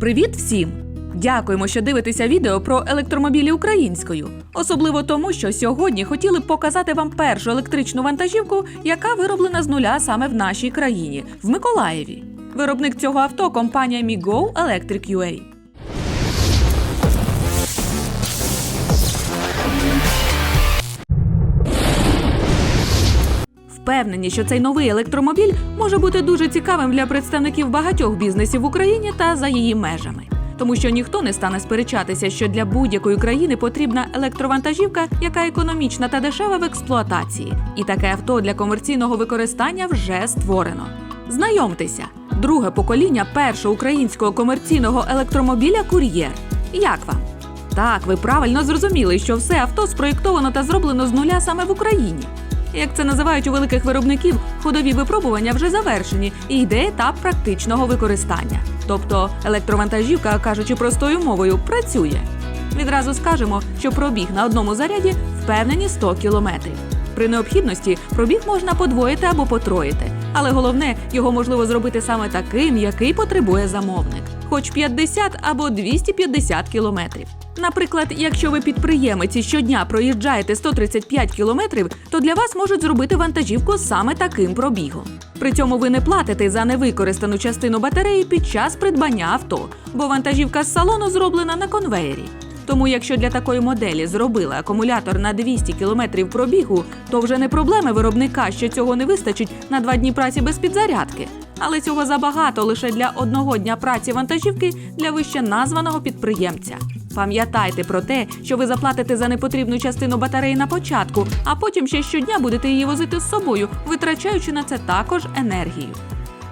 Привіт всім! Дякуємо, що дивитеся відео про електромобілі українською. Особливо тому, що сьогодні хотіли б показати вам першу електричну вантажівку, яка вироблена з нуля саме в нашій країні, в Миколаєві. Виробник цього авто компанія Migo Electric UA. Впевнені, що цей новий електромобіль може бути дуже цікавим для представників багатьох бізнесів в Україні та за її межами. Тому що ніхто не стане сперечатися, що для будь-якої країни потрібна електровантажівка, яка економічна та дешева в експлуатації. І таке авто для комерційного використання вже створено. Знайомтеся, друге покоління першого українського комерційного електромобіля Кур'єр. Як вам? Так, ви правильно зрозуміли, що все авто спроєктовано та зроблено з нуля саме в Україні. Як це називають у великих виробників, ходові випробування вже завершені і йде етап практичного використання. Тобто електровантажівка, кажучи простою мовою, працює. Відразу скажемо, що пробіг на одному заряді впевнені 100 кілометрів. При необхідності пробіг можна подвоїти або потроїти, але головне його можливо зробити саме таким, який потребує замовник, хоч 50 або 250 кілометрів. Наприклад, якщо ви підприємець і щодня проїжджаєте 135 кілометрів, то для вас можуть зробити вантажівку саме таким пробігом. При цьому ви не платите за невикористану частину батареї під час придбання авто, бо вантажівка з салону зроблена на конвеєрі. Тому, якщо для такої моделі зробили акумулятор на 200 км пробігу, то вже не проблеми виробника, що цього не вистачить на два дні праці без підзарядки. Але цього забагато лише для одного дня праці вантажівки для вище названого підприємця. Пам'ятайте про те, що ви заплатите за непотрібну частину батареї на початку, а потім ще щодня будете її возити з собою, витрачаючи на це також енергію.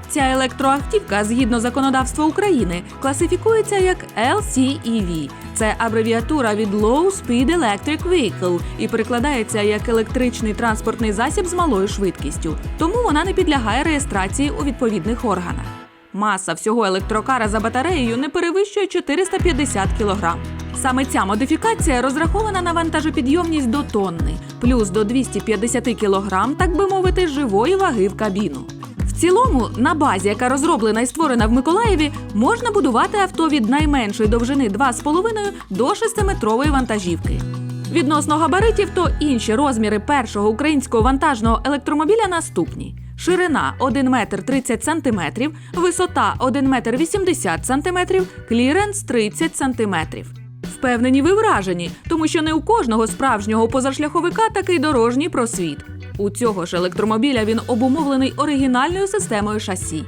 Ця електроавтівка, згідно законодавства України, класифікується як LCEV. Це абревіатура від Low Speed Electric Vehicle і перекладається як електричний транспортний засіб з малою швидкістю. Тому вона не підлягає реєстрації у відповідних органах. Маса всього електрокара за батареєю не перевищує 450 кг. Саме ця модифікація розрахована на вантажопідйомність до тонни, плюс до 250 кг, так би мовити, живої ваги в кабіну. В цілому, на базі, яка розроблена і створена в Миколаєві, можна будувати авто від найменшої довжини 2,5 до 6-метрової вантажівки. Відносно габаритів, то інші розміри першого українського вантажного електромобіля наступні: ширина 1 метр 30 сантиметрів, висота 1 метр 80 сантиметрів, кліренс 30 сантиметрів. Впевнені ви вражені, тому що не у кожного справжнього позашляховика такий дорожній просвіт. У цього ж електромобіля він обумовлений оригінальною системою шасі.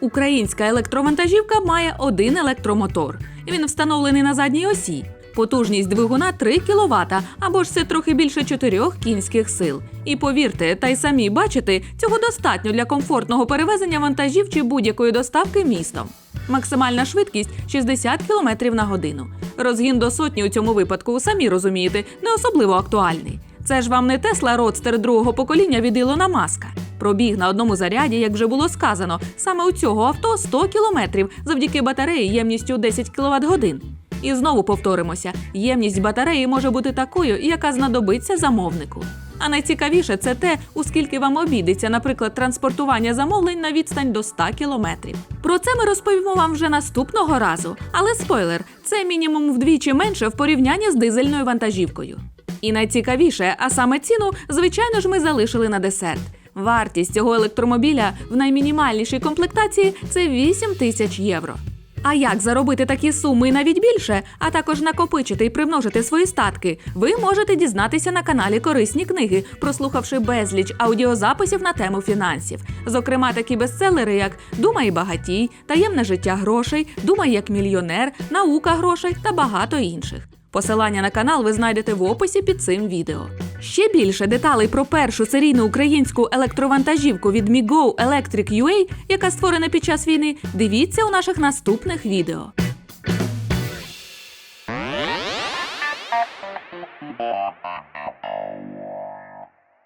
Українська електровантажівка має один електромотор. Він встановлений на задній осі. Потужність двигуна 3 кВт, або ж це трохи більше 4 кінських сил. І повірте, та й самі бачите, цього достатньо для комфортного перевезення вантажів чи будь-якої доставки містом. Максимальна швидкість 60 км на годину. Розгін до сотні у цьому випадку, самі розумієте, не особливо актуальний. Це ж вам не Тесла Родстер другого покоління від Ілона Маска. Пробіг на одному заряді, як вже було сказано, саме у цього авто 100 кілометрів завдяки батареї ємністю 10 кВт годин. І знову повторимося: ємність батареї може бути такою, яка знадобиться замовнику. А найцікавіше це те, у скільки вам обійдеться, наприклад, транспортування замовлень на відстань до 100 кілометрів. Про це ми розповімо вам вже наступного разу. Але спойлер, це мінімум вдвічі менше в порівнянні з дизельною вантажівкою. І найцікавіше, а саме ціну, звичайно ж, ми залишили на десерт. Вартість цього електромобіля в наймінімальнішій комплектації це 8 тисяч євро. А як заробити такі суми навіть більше, а також накопичити і примножити свої статки, ви можете дізнатися на каналі Корисні книги, прослухавши безліч аудіозаписів на тему фінансів. Зокрема, такі бестселери, як Думай багатій, Таємне життя грошей, Думай як мільйонер, Наука грошей та багато інших. Посилання на канал ви знайдете в описі під цим відео. Ще більше деталей про першу серійну українську електровантажівку від Migo Electric UA, яка створена під час війни, дивіться у наших наступних відео.